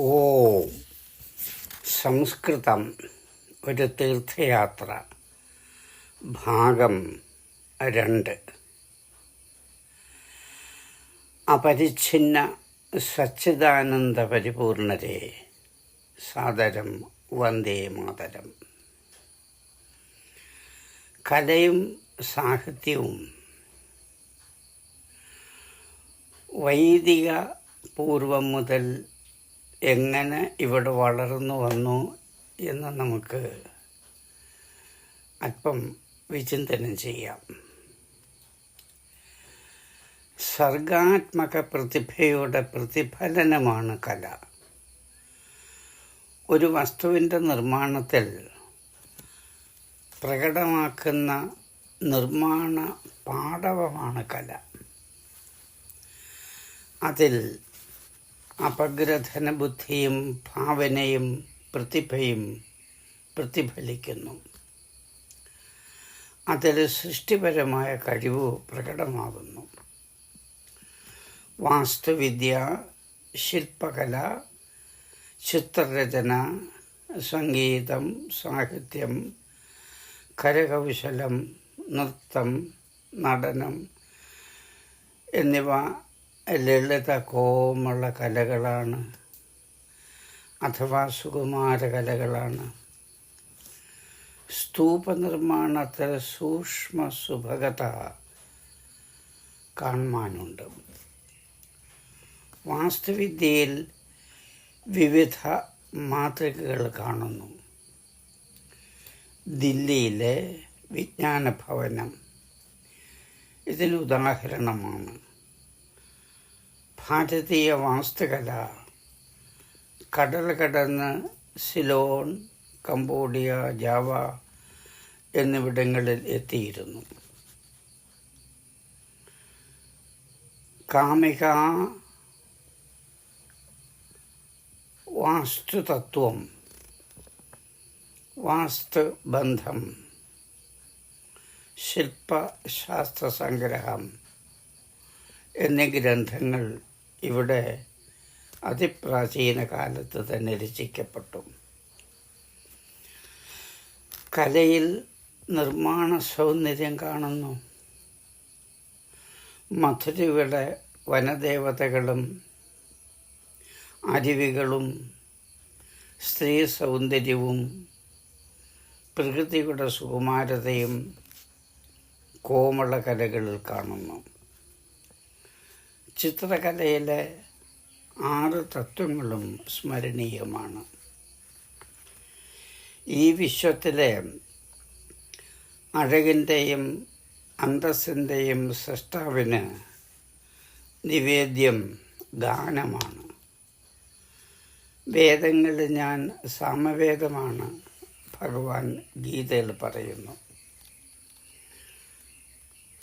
ഓ സംസ്കൃതം ഒരു തീർത്ഥയാത്ര. ഭാഗം രണ്ട്. അപരിച്ഛിന്ന സച്ചിദാനന്ദ പരിപൂർണരെ സാദരം വന്ദേ മാതരം. കലയും സാഹിത്യവും. വൈദിക പൂർവം മുതൽ എങ്ങനെ ഇവിടെ വളർന്നു വന്നു എന്ന് നമുക്ക് അല്പം വിചിന്തനം ചെയ്യാം. സർഗാത്മക പ്രതിഭയുടെ പ്രതിഫലനമാണ് കല. ഒരു വസ്തുവിന്റെ നിർമ്മാണത്തിൽ പ്രകടമാക്കുന്ന നിർമ്മാണ പാടവമാണ് കല. അതിൽ അപഗ്രഥന ബുദ്ധിയും ഭാവനയും പ്രതിഭയും പ്രതിഫലിക്കുന്നു. അതിൽ സൃഷ്ടിപരമായ കഴിവ് പ്രകടമാകുന്നു. വാസ്തുവിദ്യ ശില്പകല ചിത്രരചന സംഗീതം സാഹിത്യം കരകൗശലം നൃത്തം നടനം എന്നിവ ലളിത കോമുള്ള കലകളാണ്. അഥവാ സുകുമാര കലകളാണ്. സ്തൂപ നിർമ്മാണത്തിൽ സൂക്ഷ്മ സുഭഗത കാണുവാനുണ്ട്. വാസ്തുവിദ്യയിൽ വിവിധ മാതൃകകൾ കാണുന്നു. ദില്ലിയിലെ വിജ്ഞാന ഭവനം ഇതിന് ഉദാഹരണമാണ്. ഭാരതീയ വാസ്തുകല. കടൽ കടന്ന് സിലോൺ കംബോഡിയ ജാവ എന്നിവിടങ്ങളിൽ എത്തിയിരുന്നു. കാമിക വാസ്തുതത്വം വാസ്തുബന്ധം ശില്പശാസ്ത്ര സംഗ്രഹം എന്നീ ഗ്രന്ഥങ്ങൾ ഇവിടെ അതിപ്രാചീന കാലത്ത് തന്നെ രചിക്കപ്പെട്ടു. കലയിൽ നിർമ്മാണ സൗന്ദര്യം കാണുന്നു. മധുരയുടെ വനദേവതകളും അരുവികളും സ്ത്രീ സൗന്ദര്യവും പ്രകൃതിയുടെ സുകുമാരതയും കോമള കലകളിൽ കാണുന്നു. ചിത്രകലയിലെ ആറ് തത്വങ്ങളും സ്മരണീയമാണ്. ഈ വിശ്വത്തിലെ അഴകിന്റെയും അന്തസ്സിന്റെയും സൃഷ്ടാവിന് നിവേദ്യം ഗാനമാണ്. വേദങ്ങളിൽ ഞാൻ സാമവേദമാണ് ഭഗവാൻ ഗീതയിൽ പറയുന്നു.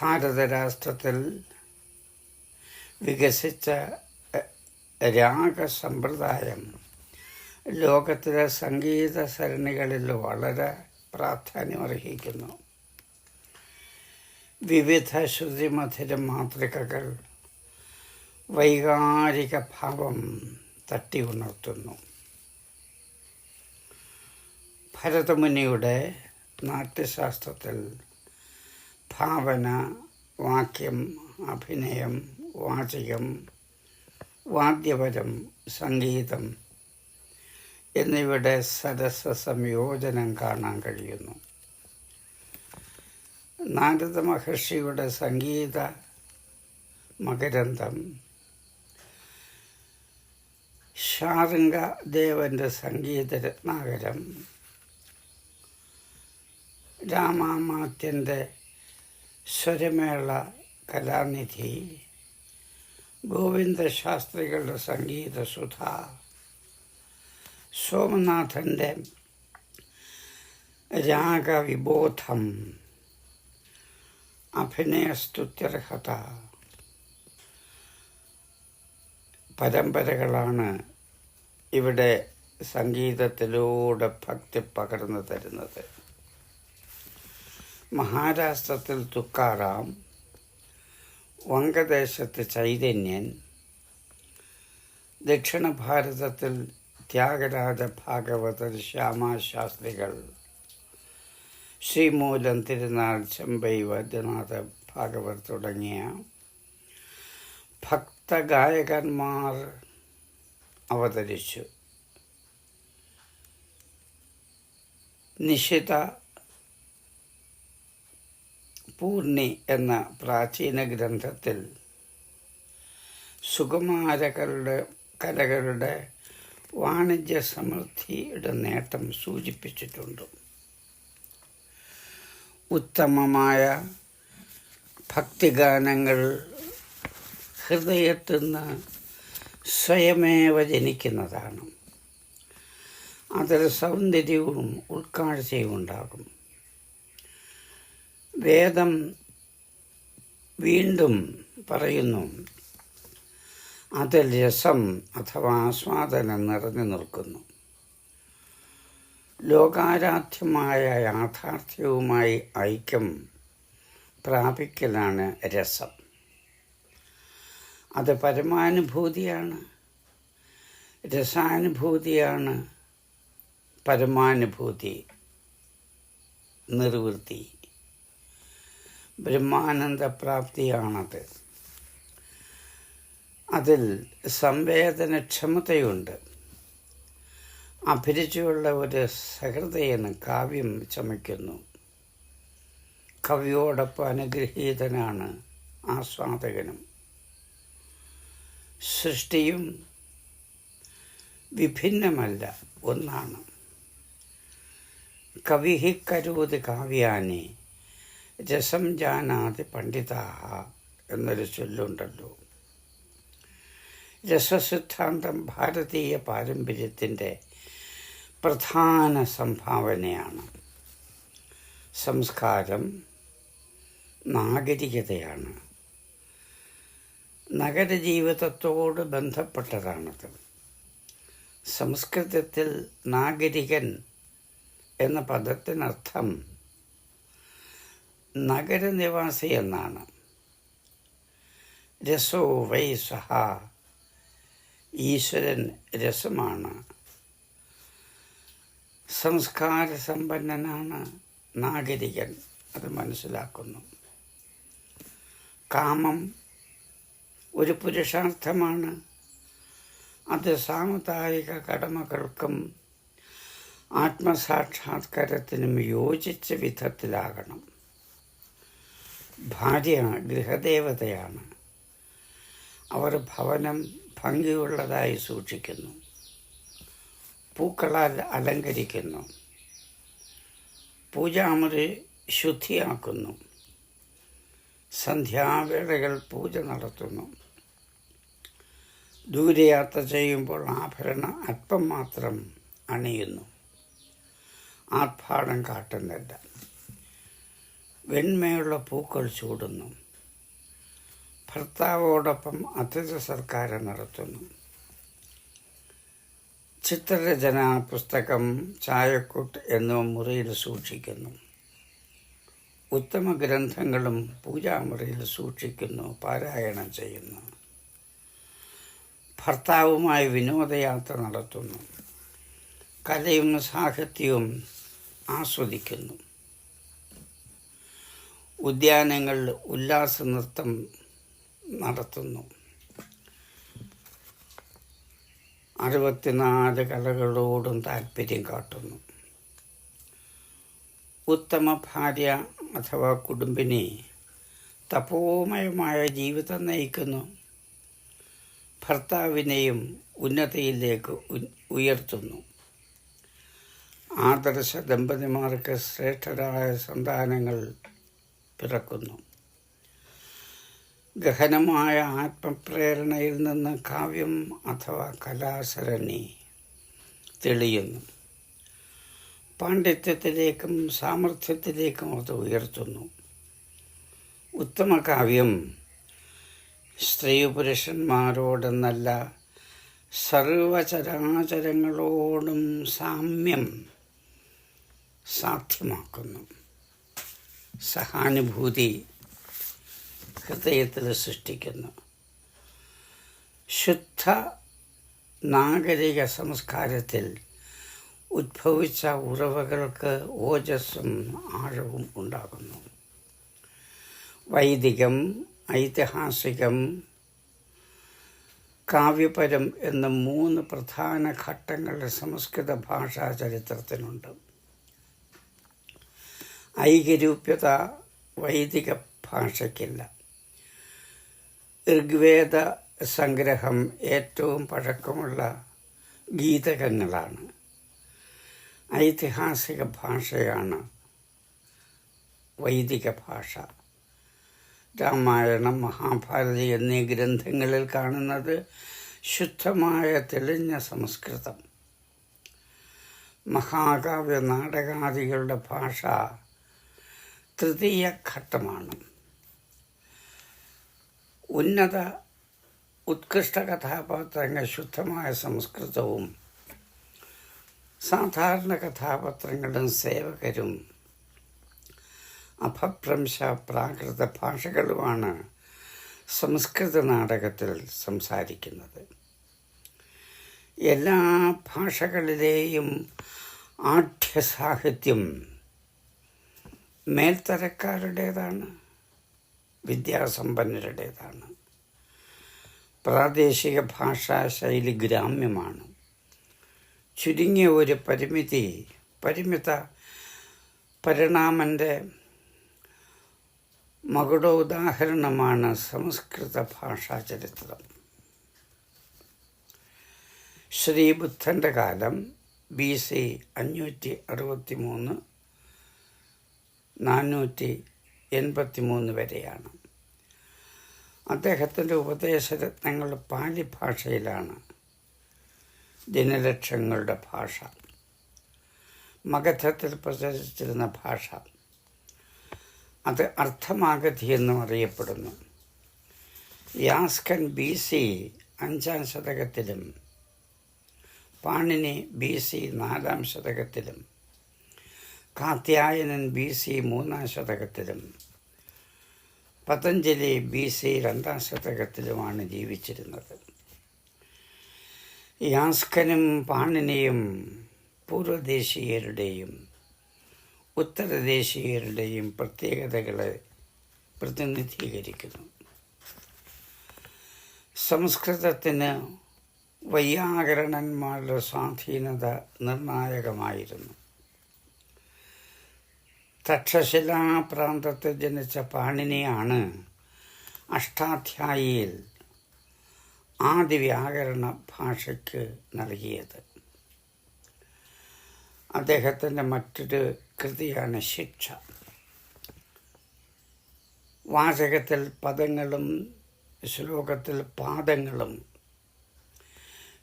ഭാരതരാഷ്ട്രത്തിൽ വികസിച്ച രാഗസമ്പ്രദായം. ലോകത്തിലെ സംഗീത സരണികളിൽ വളരെ പ്രാധാന്യമർഹിക്കുന്നു. വിവിധ ശ്രുതിമധുര മാതൃകകൾ വൈകാരിക ഭാവം തട്ടി ഉണർത്തുന്നു ഭരതമുനിയുടെ നാട്യശാസ്ത്രത്തിൽ ഭാവന വാക്യം അഭിനയം വാചികം വാദ്യപരം സംഗീതം എന്നിവയുടെ സരസ സംയോജനം കാണാൻ കഴിയുന്നു. നാരദ മഹർഷിയുടെ സംഗീത മകരന്തം ശാർംഗദേവന്റെ സംഗീത രത്നാകരം രാമാമാത്യന്റെ സ്വരമേള കലാനിധി ഗോവിന്ദശാസ്ത്രികളുടെ സംഗീതസുധ സോമനാഥന്റെ രാഗവിബോധം. അഭിനയസ്തുത്യർഹത. പരമ്പരകളാണ് ഇവിടെ സംഗീതത്തിലൂടെ ഭക്തി പകർന്നു തരുന്നത്. മഹാരാഷ്ട്രത്തിൽ തുക്കാറാം വങ്കദേശത്ത് ചൈതന്യൻ ദക്ഷിണ ഭാരതത്തിൽ ത്യാഗരാജ ഭാഗവതർ ശ്യാമാശാസ്ത്രികൾ ശ്രീമൂലം തിരുനാൾ ചെമ്പൈ വൈദ്യനാഥ ഭാഗവർ തുടങ്ങിയ ഭക്തഗായകന്മാർ അവതരിച്ചു. നിശിത പൂർണി എന്ന പ്രാചീന ഗ്രന്ഥത്തിൽ സുകുമാരകളുടെ കലകളുടെ വാണിജ്യ സമൃദ്ധിയുടെ നേട്ടം സൂചിപ്പിച്ചിട്ടുണ്ട്. ഉത്തമമായ ഭക്തിഗാനങ്ങൾ ഹൃദയത്തിൽ നിന്ന് സ്വയമേവ ജനിക്കുന്നതാണ്. അതിൽ സൗന്ദര്യവും ഉൾക്കാഴ്ചയും ഉണ്ടാകും. വേദം വീണ്ടും പറയുന്നു അതിൽ രസം അഥവാ ആസ്വാദനം നിറഞ്ഞു നിൽക്കുന്നു. ലോകാരാധ്യമായ യാഥാർത്ഥ്യവുമായി ഐക്യം പ്രാപിക്കലാണ് രസം. അത് പരമാനുഭൂതിയാണ്. രസാനുഭൂതിയാണ് പരമാനുഭൂതി നിർവൃത്തി. ബ്രഹ്മാനന്ദപ്രാപ്തിയാണത്. അതിൽ സംവേദനക്ഷമതയുണ്ട് അഭിരുചിയുള്ള ഒരു സഹൃദയന് കാവ്യം ചമയ്ക്കുന്നു. കവിയോടൊപ്പം അനുഗ്രഹീതനാണ് ആസ്വാദകനും. സൃഷ്ടിയും വിഭിന്നമല്ല ഒന്നാണ്. കവിഹി കരോതി കാവ്യാനി രസം ജാനാതി പണ്ഡിതാഹ എന്നൊരു ചൊല്ലുണ്ടല്ലോ. രസസിദ്ധാന്തം ഭാരതീയ പാരമ്പര്യത്തിന്റെ പ്രധാന സംഭാവനയാണ്. സംസ്കാരം നാഗരികതയാണ്. നഗരജീവിതത്തോട് ബന്ധപ്പെട്ടതാണത്. സംസ്കൃതത്തിൽ നാഗരികൻ എന്ന പദത്തിനർത്ഥം നഗരനിവാസി എന്നാണ്. രസോ വൈ സഹ. ഈശ്വരൻ രസമാണ്. സംസ്കാര സമ്പന്നനാണ് നാഗരികൻ അത് മനസ്സിലാക്കുന്നു. കാമം ഒരു പുരുഷാർത്ഥമാണ്. അത് സാമുദായിക കടമകൾക്കും ആത്മസാക്ഷാത്കാരത്തിനും യോജിച്ച വിധത്തിലാകണം. ഭാര്യ ഗൃഹദേവതയാണ്. അവർ ഭവനം ഭംഗിയുള്ളതായി സൂക്ഷിക്കുന്നു. പൂക്കളാൽ അലങ്കരിക്കുന്നു. പൂജാമുറി ശുദ്ധിയാക്കുന്നു. സന്ധ്യാവേളകൾ പൂജ നടത്തുന്നു. ദൂരയാത്ര ചെയ്യുമ്പോൾ ആഭരണ അല്പം മാത്രം അണിയുന്നു. ആർഭാടം കാട്ടുന്നില്ല. വെണ്മയുള്ള പൂക്കൾ ചൂടുന്നു. ഭർത്താവോടൊപ്പം അതിഥി സർക്കാരം നടത്തുന്നു. ചിത്രരചന പുസ്തകം ചായക്കൂട്ട് എന്നിവ മുറിയിൽ സൂക്ഷിക്കുന്നു. ഉത്തമ ഗ്രന്ഥങ്ങളും പൂജാമുറിയിൽ സൂക്ഷിക്കുന്നു പാരായണം ചെയ്യുന്നു. ഭർത്താവുമായി വിനോദയാത്ര നടത്തുന്നു. കലയും സാഹിത്യവും ആസ്വദിക്കുന്നു. ഉദ്യാനങ്ങളിൽ ഉല്ലാസ നൃത്തം നടത്തുന്നു. അറുപത്തിനാല് കലകളോടും താല്പര്യം കാട്ടുന്നു. ഉത്തമ ഭാര്യ അഥവാ കുടുംബിനെ തപോമയമായ ജീവിതം നയിക്കുന്നു. ഭർത്താവിനെയും ഉന്നതിയിലേക്ക് ഉയർത്തുന്നു. ആദർശ ദമ്പതിമാർക്ക് ശ്രേഷ്ഠരായ സന്താനങ്ങൾ പിറക്കുന്നു. ഗഹനമായ ആത്മപ്രേരണയിൽ നിന്ന് കാവ്യം അഥവാ കലാസരണി തെളിയുന്നു. പാണ്ഡിത്യത്തിലേക്കും സാമർഥ്യത്തിലേക്കും അത് ഉയർത്തുന്നു. ഉത്തമ കാവ്യം സ്ത്രീ പുരുഷന്മാരോടെന്നല്ല സർവചരാചരങ്ങളോടും സാമ്യം സാധ്യമാക്കുന്നു. സഹാനുഭൂതി ഹൃദയത്തിൽ സൃഷ്ടിക്കുന്നു. ശുദ്ധ നാഗരിക സംസ്കാരത്തിൽ ഉദ്ഭവിച്ച ഉറവകൾക്ക് ഓജസ്സും ആഴവും ഉണ്ടാകുന്നു. വൈദികം ഐതിഹാസികം കാവ്യപരം എന്ന മൂന്ന് പ്രധാന ഘട്ടങ്ങളുടെ സംസ്കൃത ഭാഷാ ചരിത്രത്തിനുണ്ട്. ഐകരൂപ്യത വൈദിക ഭാഷയ്ക്കില്ല. ഋഗ്വേദ സംഗ്രഹം ഏറ്റവും പഴക്കമുള്ള ഗീതകങ്ങളാണ്. ഐതിഹാസിക ഭാഷയാണ് വൈദിക ഭാഷ. രാമായണം മഹാഭാരതി എന്നീ ഗ്രന്ഥങ്ങളിൽ കാണുന്നത് ശുദ്ധമായ തെളിഞ്ഞ സംസ്കൃതം. മഹാകാവ്യ നാടകാദികളുടെ ഭാഷ തൃതീയ ഘട്ടമാണ്. ഉന്നത ഉത്കൃഷ്ട കഥാപാത്രങ്ങൾ ശുദ്ധമായ സംസ്കൃതവും സാധാരണ കഥാപാത്രങ്ങളും സേവകരും അപഭ്രംശ പ്രാകൃത ഭാഷകളുമാണ് സംസ്കൃത നാടകത്തിൽ സംസാരിക്കുന്നത്. എല്ലാ ഭാഷകളിലെയും ആഠ്യ സാഹിത്യം മേൽത്തരക്കാരുടേതാണ് വിദ്യാസമ്പന്നരുടേതാണ്. പ്രാദേശിക ഭാഷാശൈലി ഗ്രാമ്യമാണ്. ചുരുങ്ങിയ ഒരു പരിമിതി പരിമിത പരിണാമന്റെ മകുടോദാഹരണമാണ് സംസ്കൃത ഭാഷാ ചരിത്രം ശ്രീബുദ്ധന്റെ കാലം ബി സി അഞ്ഞൂറ്റി അറുപത്തി മൂന്ന് നാനൂറ്റി എൺപത്തി മൂന്ന് വരെയാണ്. അദ്ദേഹത്തിന്റെ ഉപദേശരത്നങ്ങൾ പാലി ഭാഷയിലാണ് ദിനലക്ഷങ്ങളുടെ ഭാഷ. മഗധത്തിൽ പ്രചരിച്ചിരുന്ന ഭാഷ. അത് അർത്ഥമാഗതി എന്നും അറിയപ്പെടുന്നു. യാസ്കൻ ബി സി അഞ്ചാം ശതകത്തിലും പാണിനി ബി സി നാലാം ശതകത്തിലും കാത്യായനൻ ബി സി മൂന്നാം ശതകത്തിലും പതഞ്ജലി ബി സി രണ്ടാം ശതകത്തിലുമാണ് ജീവിച്ചിരുന്നത്. യാസ്കനും പാണിനിയും പൂർവദേശീയരുടെയും ഉത്തരദേശീയരുടെയും പ്രത്യേകതകളെ പ്രതിനിധീകരിക്കുന്നു. സംസ്കൃതത്തിന് വൈയാകരണന്മാരുടെ സ്വാധീനത നിർണായകമായിരുന്നു. തക്ഷശിലാ പ്രാന്തത്തിൽ ജനിച്ച പാണിനിയാണ് അഷ്ടാധ്യായിയിൽ ആദിവ്യാകരണ ഭാഷയ്ക്ക് നൽകിയത്. അദ്ദേഹത്തിന്റെ മറ്റൊരു കൃതിയാണ് ശിക്ഷ. വാചകത്തിൽ പദങ്ങളും ശ്ലോകത്തിൽ പാദങ്ങളും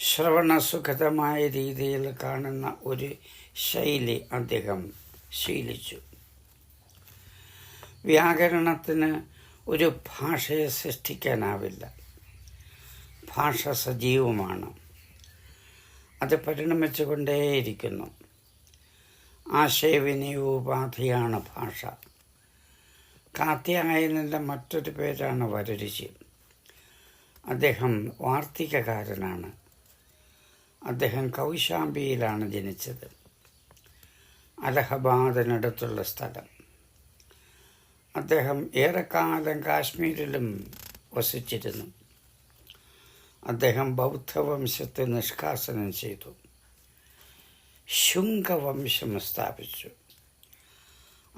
ശ്രവണസുഖതമായ രീതിയിൽ കാണുന്ന ഒരു ശൈലി അദ്ദേഹം ശീലിച്ചു. വ്യാകരണത്തിന് ഒരു ഭാഷയെ സൃഷ്ടിക്കാനാവില്ല. ഭാഷ സജീവമാണ്. അത് പരിണമിച്ചുകൊണ്ടേയിരിക്കുന്നു. ആശയവിനിയോപാധിയാണ് ഭാഷ. കാത്യായനന്റെ മറ്റൊരു പേരാണ് വരരുചി. അദ്ദേഹം വാർത്തികകാരനാണ്. അദ്ദേഹം കൗശാംബിയിലാണ് ജനിച്ചത്. അലഹബാദിനടുത്തുള്ള സ്ഥലം. അദ്ദേഹം ഏറെക്കാലം കാശ്മീരിലും വസിച്ചിരുന്നു. അദ്ദേഹം ബൗദ്ധവംശത്തെ നിഷ്കാസനം ചെയ്തു. ശുംഗവംശം സ്ഥാപിച്ചു.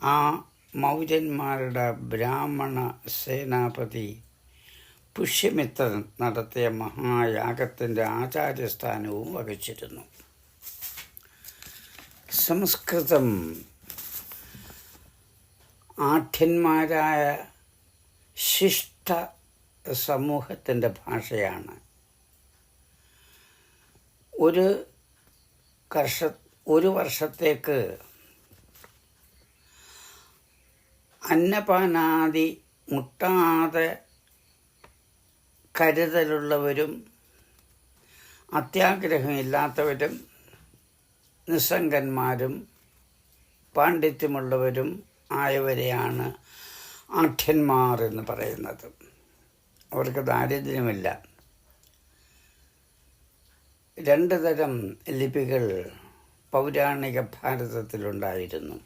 ആ മൗര്യന്മാരുടെ ബ്രാഹ്മണ സേനാപതി പുഷ്യമിത്രൻ നടത്തിയ മഹായാഗത്തിന്റെ ആചാര്യസ്ഥാനവും വഹിച്ചിരുന്നു. സംസ്കൃതം ആഠ്യന്മാരായ ശിഷ്ട സമൂഹത്തിന്റെ ഭാഷയാണ്. ഒരു കർഷ ഒരു വർഷത്തേക്ക് അന്നപാനാദി മുട്ടാതെ കരുതലുള്ളവരും അത്യാഗ്രഹമില്ലാത്തവരും നിസ്സംഗന്മാരും പാണ്ഡിത്യമുള്ളവരും ആയവരെയാണ് ആഠ്യന്മാർ എന്ന് പറയുന്നത്. അവർക്ക് ദാരിദ്ര്യമില്ല. രണ്ട് തരം ലിപികൾ പൗരാണിക ഭാരതത്തിലുണ്ടായിരുന്നു.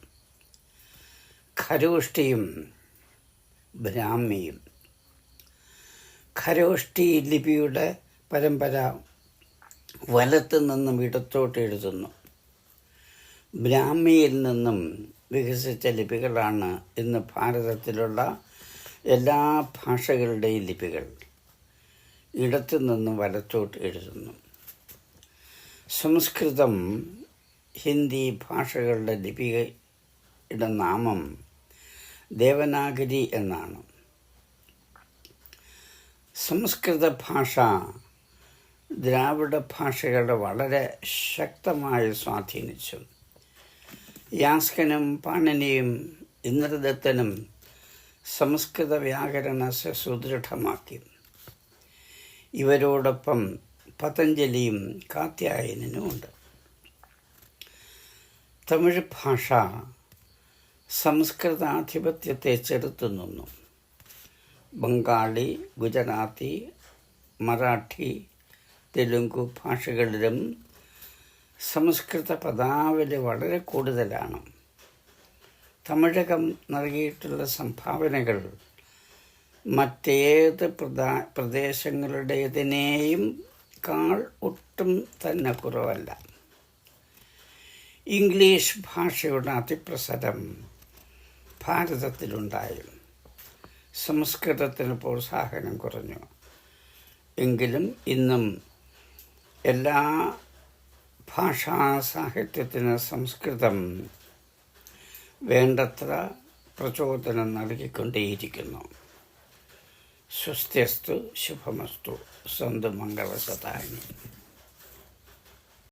ഖരോഷ്ടിയും ബ്രാഹ്മിയും. ഖരോഷ്ടി ലിപിയുടെ പരമ്പര വലത്ത് നിന്നും ഇടത്തോട്ട് എഴുതുന്നു. ബ്രാഹ്മിയിൽ നിന്നും വികസിച്ച ലിപികളാണ് ഇന്ന് ഭാരതത്തിലുള്ള എല്ലാ ഭാഷകളുടെയും ലിപികൾ. ഇടത്തു നിന്നും വലത്തോട്ട് എഴുതുന്നു. സംസ്കൃതം ഹിന്ദി ഭാഷകളുടെ ലിപിയുടെ നാമം ദേവനാഗരി എന്നാണ്. സംസ്കൃത ഭാഷ ദ്രാവിഡ ഭാഷകളുടെ വളരെ ശക്തമായി സ്വാധീനിച്ചു. യാസ്കനും പാണനിയും ഇന്ദ്രദത്തനും സംസ്കൃത വ്യാകരണ സുദൃഢമാക്കി ഇവരോടൊപ്പം പതഞ്ജലിയും കാത്യായനുമുണ്ട് തമിഴ് ഭാഷ സംസ്കൃതാധിപത്യത്തെ ചെറുത്തു നിന്നു. ബംഗാളി ഗുജറാത്തി മറാഠി തെലുങ്കു ഭാഷകളിലും സംസ്കൃത പദാവലി വളരെ കൂടുതലാണ്. തമിഴകം നൽകിയിട്ടുള്ള സംഭാവനകൾ മറ്റേത് പ്രദാ പ്രദേശങ്ങളുടേതിനെയും കാൾ ഒട്ടും തന്നെ കുറവല്ല. ഇംഗ്ലീഷ് ഭാഷയുടെ അതിപ്രസരം ഭാരതത്തിലുണ്ടായി. സംസ്കൃതത്തിന് പ്രോത്സാഹനം കുറഞ്ഞു. എങ്കിലും ഇന്നും എല്ലാ ഭാഷാ സാഹിത്യത്തിന് സംസ്കൃതം വേണ്ടത്ര പ്രചോദനം നൽകിക്കൊണ്ടേയിരിക്കുന്നു. സ്വസ്ത്യസ്തു ശുഭമസ്തു. സന്തു മംഗളസതാനി